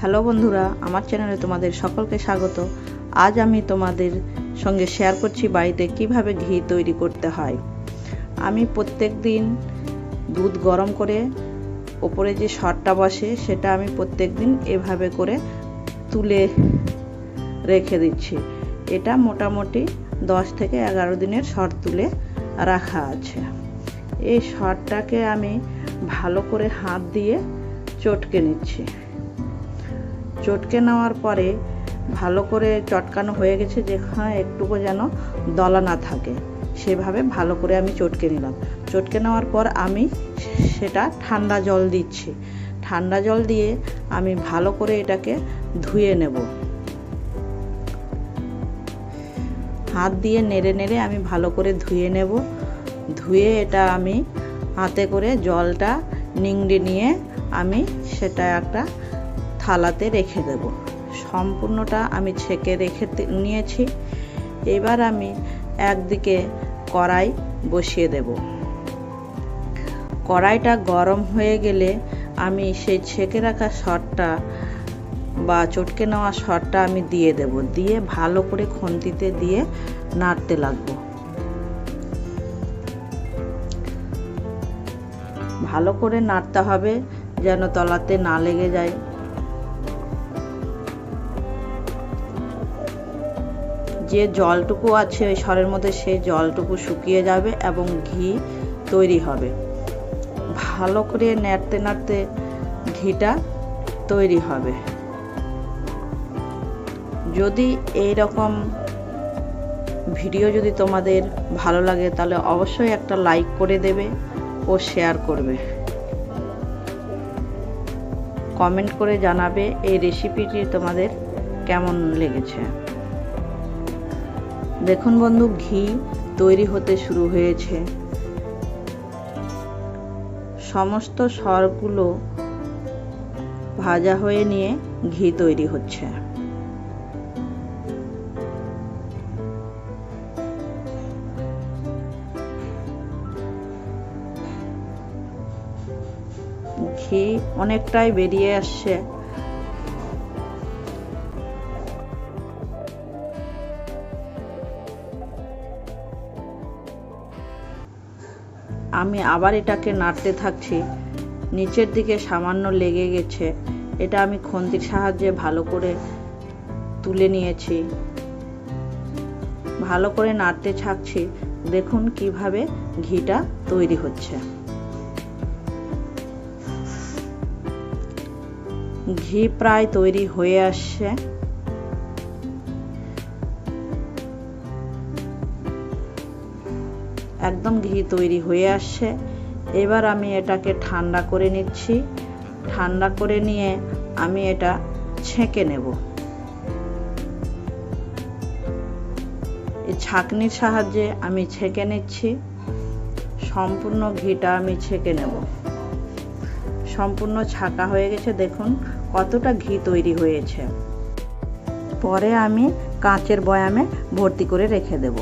Hello বন্ধুরা, আমার চ্যানেলে তোমাদের সকলকে স্বাগত। আজ আমি তোমাদের সঙ্গে শেয়ার করছি বাড়িতে কীভাবে ঘি তৈরি করতে হয়। আমি প্রত্যেক দিন দুধ গরম করে ওপরে যে সরটা বসে, সেটা আমি প্রত্যেক দিন এভাবে করে তুলে রেখে দিচ্ছি। এটা মোটামুটি দশ থেকে এগারো দিনের সর তুলে রাখা আছে। এই সরটাকে আমি ভালো করে হাত দিয়ে চটকে নিচ্ছি। চটকে নেওয়ার পরে ভালো করে চটকানো হয়ে গেছে যেখানে একটুকু যেন দলা না থাকে। সেভাবে ভালো করে আমি চটকে নিলাম। চটকে নেওয়ার পর আমি সেটা ঠান্ডা জল দিচ্ছি। ঠান্ডা জল দিয়ে আমি ভালো করে এটাকে ধুয়ে নেব। হাত দিয়ে নেড়ে নেড়ে আমি ভালো করে ধুয়ে নেব। ধুয়ে এটা আমি হাতে করে জলটা নিংড়ে নিয়ে আমি সেটা একটা থালাতে রেখে দেব। সম্পূর্ণটা আমি ছেঁকে রেখে নিয়েছি। এবার আমি একদিকে কড়াই বসিয়ে দেব। কড়াইটা গরম হয়ে গেলে আমি সেই ছেঁকে রাখা সরটা বা চটকে নেওয়া সরটা আমি দিয়ে দেব। দিয়ে ভালো করে খুন্তিতে দিয়ে নাড়তে লাগবো। ভালো করে নাড়তে হবে যেন তলাতে না লেগে যায়। যে জলটুকু আছে ওই সরের মধ্যে সেই জলটুকু শুকিয়ে যাবে এবং ঘি তৈরি হবে। ভালো করে নাড়তে নাড়তে ঘিটা তৈরি হবে। যদি এই রকম ভিডিও যদি তোমাদের ভালো লাগে, তাহলে অবশ্যই একটা লাইক করে দেবে ও শেয়ার করবে। কমেন্ট করে জানাবে এই রেসিপিটি তোমাদের কেমন লেগেছে। দেখুন বন্ধু, ঘি তৈরি হতে শুরু হয়েছে। সমস্ত সরগুলো ভাজা হয়ে নিয়ে ঘি তৈরি হচ্ছে। ঘি অনেকটাই বেরিয়ে আসছে। আমি আবার এটাকে নাড়তে থাকছি। নিচের দিকে সামান্য লেগে গেছে। এটা আমি খন্তির সাহায্যে ভালো করে তুলে নিয়েছি। ভালো করে নাড়তে থাকছি। দেখুন কীভাবে ঘিটা তৈরি হচ্ছে। ঘি প্রায় তৈরি হয়ে আসছে। একদম ঘি তৈরি হয়ে আসছে। এবার আমি এটাকে ঠান্ডা করে নিচ্ছি। ঠান্ডা করে নিয়ে আমি এটা ছেঁকে নেব। ছাঁকনির সাহায্যে আমি ছেঁকে নিচ্ছি। সম্পূর্ণ ঘিটা আমি ছেঁকে নেব। সম্পূর্ণ ছাকা হয়ে গেছে, দেখুন কতটা ঘি তৈরি হয়েছে। পরে আমি কাঁচের বয়ামে ভর্তি করে রেখে দেব।